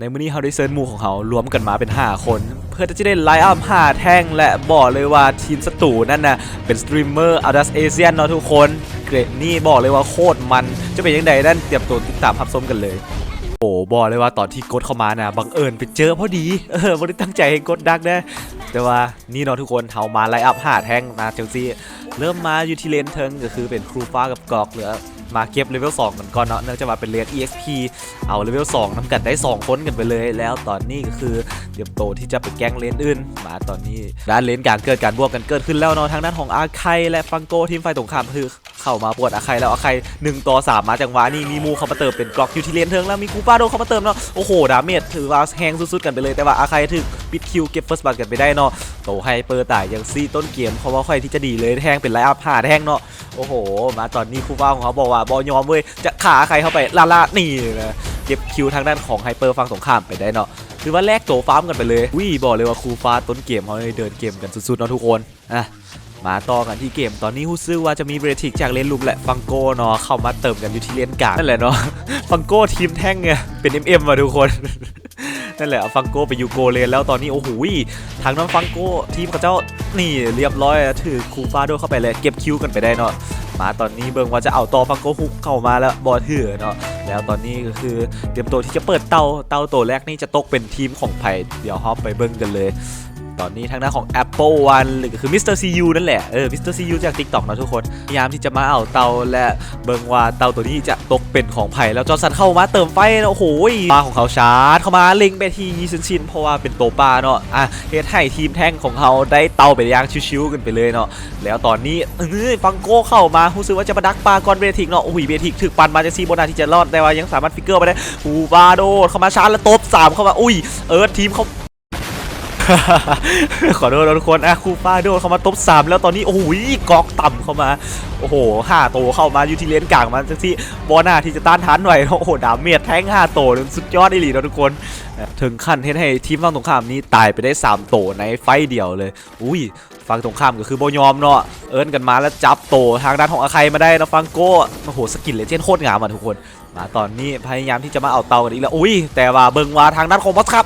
ในมือนี้เขาได้เซิร์ชมูของเขารวมกันมาเป็น 5 คน เพื่อที่จะได้ไลน์อัพ5แท่งและบอกเลยว่าทีมศัตรูนั่นนะเป็นสตรีมเมอร์อาดัสเอเชียนเนาะทุกคน เกรดนี่บอกเลยว่าโคตรมันจะเป็นยังไงนั่นเตรียมตัวติดตามพับชมกันเลย โอ้บอกเลยว่าตอนที่กดเข้ามานะบังเอิญไปเจอพอดี เออไม่ได้ตั้งใจให้กดดักนะแต่ว่านี่เนาะทุกคนเขามาไลน์อัพ5แท่งนะเจลซีเริ่มมาอยู่ที่เลนเทิงก็คือเป็นครูฟ้ากับกอกเหลือมาเก็บเลเวล2กันก่อนเนาะเนื่องจากว่าเป็นเลน EXP เอาเลเวล2นำกันได้ 2 คนกันไปเลย แล้วตอนนี้ก็คือเตรียมโตที่จะไปแก้งเลนอื่น มาตอนนี้ด้านเลนกลางเกิดการบวกกันเกิดขึ้นแล้วเนาะทางด้านของอาไคและฟังโกทีมไฟตรงข้ามคือ เข้ามาปวดอาไครแล้วอาไครหนึ่งต่อสามมาจังหวะนี้มีมูเข้ามาเติมเป็นกรอกอยู่ที่เลนเทิงแล้วมีกูป้าโดเข้ามาเติมเนาะโอ้โหดาเมจถือว่าแฮงสุดๆกันไปเลยแต่ว่าอาไครถึกปิดคิวเก็บเฟิร์สบัตกันไปได้เนาะโตให้เปิดต่ายย่างซี่ต้นเกมเขาว่าค่อยที่จะดีเลยแทงเป็นไลน์อัพห้าแทงเนาะโอ้โห มาตอนนี้คูป้าของเขาบอกว่าบอยอมเว้ยจะขาใครเข้าไปลาลานี่นะเก็บคิวทางด้านของไฮเปอร์ฟังสงครามไปได้เนาะคือว่าแลกโตฟาร์มกันไปเลยวิ่บอกเลยว่าคูฟ้าต้นเกมเขาเลยเดินเกมกันสุดๆเนาะทุกคนอะ มาต่อกันที่เกมตอนนี้ฮู้ซื้อว่าจะมีเบรทิกจากเลนลุมและฟังโก้เนาะเข้ามาเติมกันอยู่ที่เลนกลางนั่นแหละเนาะฟังโก้ทีมแท่งไงเป็น MM มาทุกคนนั่นแหละเอาฟังโก้ไปยูโกเลนแล้วตอนนี้โอ้โหทางน้องฟังโก้ทีมกับเจ้านี่เรียบร้อยอะถือคูฟาโดเข้าไปเลยเก็บคิวกันไปได้เนาะมาตอนนี้เบิ่งว่าจะเอาต่อฟังโก้ฮุกเข้ามาแล้วบอลถือเนาะแล้วตอนนี้ก็คือเตรียมตัวที่จะเปิดเตาเตาตัวแรกนี่จะตกเป็นทีมของไผ่เดี๋ยวฮอปไปเบิ่งกันเลย ตอนนี้ทางด้านของ Apple One หรือก็คือ Mr. CU นั่นแหละ เออ Mr. CU จาก TikTok นะทุกคน พยายามที่จะมาเอาเตาและเบิงว่าเตาตัวนี้จะตกเป็นของไผ่แล้วจอร์สันเข้ามาเติมไฟนะโอ้โหปลาของเขาชาร์จเข้ามาเล็งไปที่ยีซินชินเพราะว่าเป็นโตปลาเนาะ อะเฮดให้ทีมแท่งของเขาได้เตาไปย่างชิวๆกันไปเลยเนาะ แล้วตอนนี้เอ้ยฟังโก้เข้ามารู้สึกว่าจะมาดักปลาก่อนเบทิกเนาะ โอ้โหเบทิกถึกปันมาจะซีโบนาที่จะรอดแต่ว่ายังสามารถฟิกเกอร์มาได้ฮูบาโดเข้ามาชาร์จแล้วตบสามเข้ามา อุ้ย เอิร์ธทีมเขา ขอโทษนทุกคนอะคูฟ้าโดนเข้ามาตบสามแล้วตอนนี้โอ้โหกอกต่ำเข้ามา โอ้โหห้าโตเข้ามาอยู่ที่เลนกลางมาจังที่บอหน้าที่จะต้านทานหน่อยโอ้โหดาเมจแท้งห้าโตนี่สุดยอดอีหลีนะทุกคน ถึงขั้นเฮ็ดให้ทีมฝั่งตรงข้ามนี้ตายไปได้3โตในไฟเดียวเลย อุ้ยฝั่งตรงข้ามก็คือโบยอมเนาะเอิ้นกันมาแล้วจับโตทางด้านของอาใครมาได้นะฟังโก้โอ้โหสกิลเลเจนโคตรงามอะทุกคนมาตอนนี้พยายามที่จะมาเอาเตากันอีกแล้วอุ้ยแต่ว่าเบิงว่าทางด้านของมัสครับ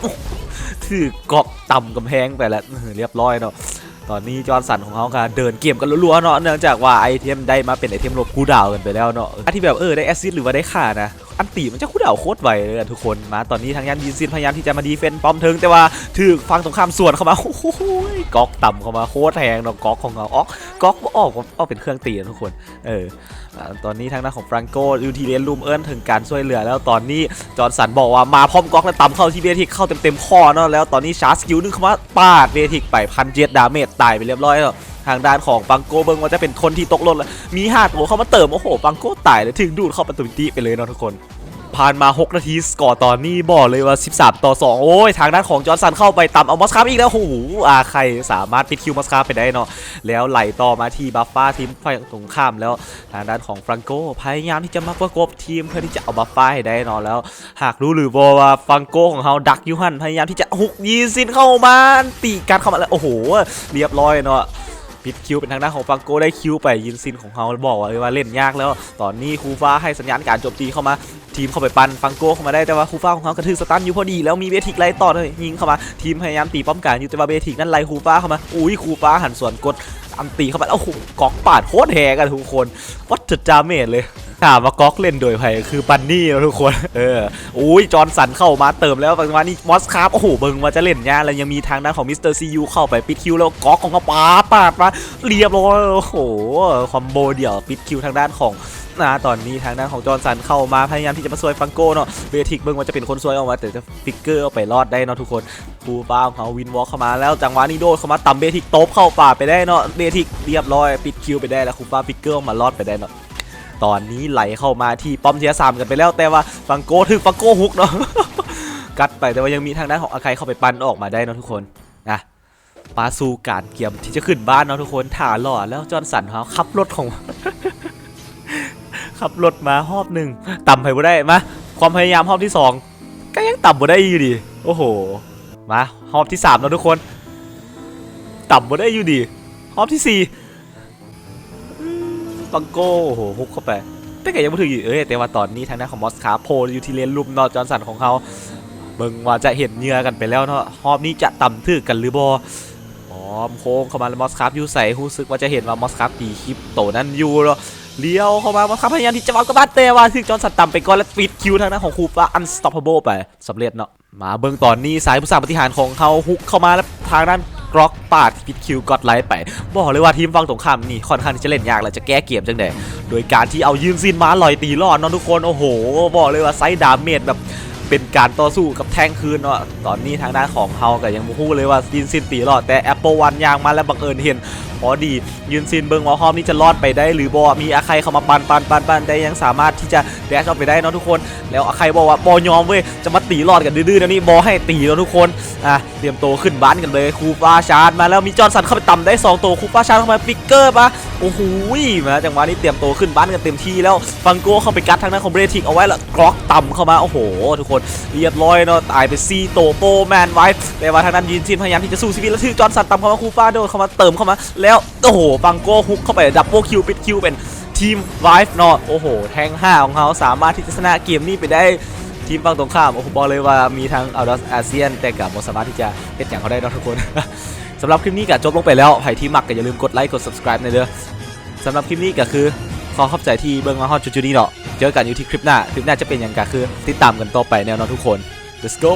ถือกาะ ต่ำกำแพงไปแล้วเรียบร้อยเนาะตอนนี้จอร์นสันของเขาค่ะเดินเกมกันรัวๆเนาะเนื่องจากว่าไอเทมได้มาเป็นไอเทมลบคูดาวกันไปแล้วเนาะที่แบบเออได้แอซิสหรือว่าได้ข่านะ อันตีมันจะคูลดาโคตรไวเลยทุกคนมาตอนนี้ทางยันยินซินพยายามที่จะมาดีเฟนต์ป้อมเทิงแต่ว่าถือฟังสงครามส่วนเข้ามาโอ้โหก๊อกต่ำเข้ามาโคตรแพงเนาะก๊อกของเราออก๊อกออกออกเป็นเครื่องตีนะทุกคนเออตอนนี้ทางด้านของฟรังโกยูทีเลนลูมเอิญถึงการช่วยเหลือแล้วตอนนี้จอร์นสันบอกว่ามาพร้อมก๊อกแล้วต่ำเข้าที่เบทิกเข้าเต็มๆข้อเนาะแล้วตอนนี้ชาร์จสกิลนึงเข้ามาปาดเบทิกไปพันเจ็ดดาเมจตายไปเรียบร้อยแล้วางด้านของปังโกเบิงว่าจะเป็นคนที่ตกหล่นแล้วมีห้าตัวเข้ามาเติมโอ้โหปังโกตายเลยถึงดูดเข้าประตูตีไปเลยเนาะทุกคนผ่านมา 6 นาทีสกอร์ตอนนี้บอกเลยว่า 13 ต่อ 2 โอ้ย ทางด้านของจอร์นสันเข้าไปต่ำเอามอสคาร์อีกแล้วโอ้โหอาใครสามารถปิดคิวมอสคาร์ไปได้เนาะแล้วไหลต่อมาที่บัฟฟ้าทีมฝ่ายตรงข้ามแล้วทางด้านของฟรังโกพยายามที่จะมาประกบทีมเพื่อที่จะเอาบัฟฟ้าให้ได้เนาะแล้ว หากรู้หรือว่าฟรังโกของเขาดักยูฮันพยายามที่จะหุกยีซินเข้ามาตีการเข้ามาแล้วโอ้โหเรียบร้อยเนาะ ปิดคิวเป็นทางด้านของฟังโกได้คิวไปยินซินของเขาบอกว่าเลยว่าเล่นยากแล้ว ตอนนี้คูฟ้าให้สัญญาณการโจมตีเข้ามา ทีมเข้าไปปันฟังโกเข้ามาได้แต่ว่าคูฟ้าของเขากระทืบสตันอยู่พอดีแล้วมีเบทิกไล่ต่อเลยยิงเข้ามาทีมพยายามตีป้อมกันอยู่แต่ว่าเบทิกนั้นไล่คูฟ้าเข้ามาอุ้ยคูฟ้าหันส่วนกดอันตีเข้าไปแล้วโอ้โหกอกปาดโคตรแหกันทุกคนวัดจุดจาเมจเลย ถามว่าก๊อกเล่นโดยใครคือปันนี่นะทุกคน เอออุ้ยจอร์นสันเข้ามาเติมแล้วปัจจุบันนี้มอสคาร์โอ้โหเบิงว่าจะเล่นยากแล้วยังมีทางด้านของมิสเตอร์ซียูเข้าไปปิดคิวแล้วก๊อกของเขาปาปาดมาเรียบร้อยโอ้โหคอมโบเดี่ยวปิดคิวทางด้านของนะตอนนี้ทางด้านของจอร์นสันเข้ามาพยายามที่จะมาซวยฟังโก้เนาะเบทิกเบิงว่าจะเป็นคนซวยออกมาแต่จะฟิกเกอร์เอาไปรอดได้เนาะทุกคนฟูฟ้าของเขาวินวอล์กเข้ามาแล้วจังหวะนี้โดดเข้ามาต่ำเบทิกโต๊บเข้าป่าไปได้เนาะเบทิกเรียบร้อย ปิดคิวไปได้แล้วคูฟ้าฟิกเกอร์มารอดไปได้เนาะ ตอนนี้ไหลเข้ามาที่ป้อมเทียสามกันไปแล้วแต่ว่าฟังโก้ถึงฟังโก้ฮุกเนาะกัดไปแต่ว่ายังมีทางด้านของอาใครเข้าไปปั้นออกมาได้นะทุกคนนะมาสูการเกียมที่จะขึ้นบ้านเนาะทุกคนถ่าหล่อแล้วจอนสันเขาขับรถของขับรถมาหอบหนึ่งต่ำไปบ่ได้มาความพยายามหอบที่สองก็ยังต่ำบ่ได้อยู่ดีโอ้โหมาหอบที่สามแล้วทุกคนต่ำบ่ได้อยู่ดีหอบที่สี่ ปังโก้โหฮุกเข้าไปแต่ก็ยังไม่ถึงอยู่เอ้ยแต่ว่าตอนนี้ทางด้านของมอสคาโพลยู่ที่เลนลุมนอจอนสันของเขาเบิ่งว่าจะเห็นเหงื่อกันไปแล้วเนาะรอบนี้จะต่ำทึกกันหรือบ่อ๋อมโค้งเข้ามาแล้วมอสครับอยู่ใส่รู้สึกว่าจะเห็นว่ามอสครับตีคลิปโตนั้นอยู่เนาะเลี้ยวเข้ามามอสครับพยายามที่จะวางกระบาดแต่ว่าถึงจอนสันต่ำไปก่อนและปิดคิวทางด้านของคูปา unstoppable ไปสำเร็จเนาะมาเบิ่งตอนนี้สายผู้สาปฏิหารของเขาฮุกเข้ามาแล้วทางด้าน กรอกปาดปิดคิวกดไลท์ไป บอกเลยว่าทีมฟังตรงข้ามนี่ค่อนข้างที่จะเล่นยากและจะแก้เกมจังไดโดยการที่เอายืนซินมาลอยตีรอดเนาะทุกคนโอ้โห บอกเลยว่าไซด์ดาเมจแบบเป็นการต่อสู้กับแทงคืนเนาะตอนนี้ทางด้านของเฮาก็ยังมูฮู้เลยว่ายืนซินตีรอดแต่แอปเปิลวันยางมาแล้วบังเอิญเห็น พอดี ยืนซินเบิงว่าฮอมนี่จะรอดไปได้ หรือบ่มีอาใครเข้ามาปันปันปันปันได้ยังสามารถที่จะแดชออกไปได้เนาะทุกคน แล้วอาใครบอกว่าบอยอมเว้ยจะมาตีรอดกันดื้อๆนะนี่บอให้ตีแล้วทุกคนอะเตรียมตัวขึ้นบ้านกันเลยคูฟ้าชาร์จมาแล้วมีจอร์นสันเข้าไปต่ำได้สองตัวคูฟ้าชาร์จเข้ามาฟิกเกอร์ปะโอ้โหมาจังหวะนี้เตรียมตัวขึ้นบ้านกันเต็มที่แล้วฟังโก้เข้าไปกัดทางด้านของเบรทิกเอาไว้แล้วกรอกต่ำเข้ามาโอ้โห ทุกคนเรียบร้อยเนาะตายไปซีโตโปแมนไว้แต่ว่าทางด้านยินซินพยายามที่จะสู้ชีวิตแล้วถือจอร์นสันต่ำเข้ามาคูฟ้าโดนเข้ามาเติมเข้ามาแล้ว โอ้โห ฟังโก้ฮุกเข้าไปดับเบิลคิวปิดคิวเป็นทีมไวฟ์นาะโอ้โห แทงห้าของเขาสามารถที่จะชนะเกมนี้ไปได้ทีมฝั่งตรงข้าม โอ้โห บอกเลยว่ามีทั้งเอาดัสอาเซียน แต่กับบ่สามารถที่จะเฮ็ดอย่างเขาได้นะทุกคนสำหรับคลิปนี้ก็จบลงไปแล้วใครที่มักก็อย่าลืมกดไลค์กด subscribe ในเด้อสำหรับคลิปนี้ก็คือขอขอบใจที่เบิ่งมาฮอดจุดๆนี้เนาะเจอกันอยู่ที่คลิปหน้า คลิปหน้าจะเป็นอย่างก็คือติดตามกันต่อไปแนวเนาะทุกคน let's go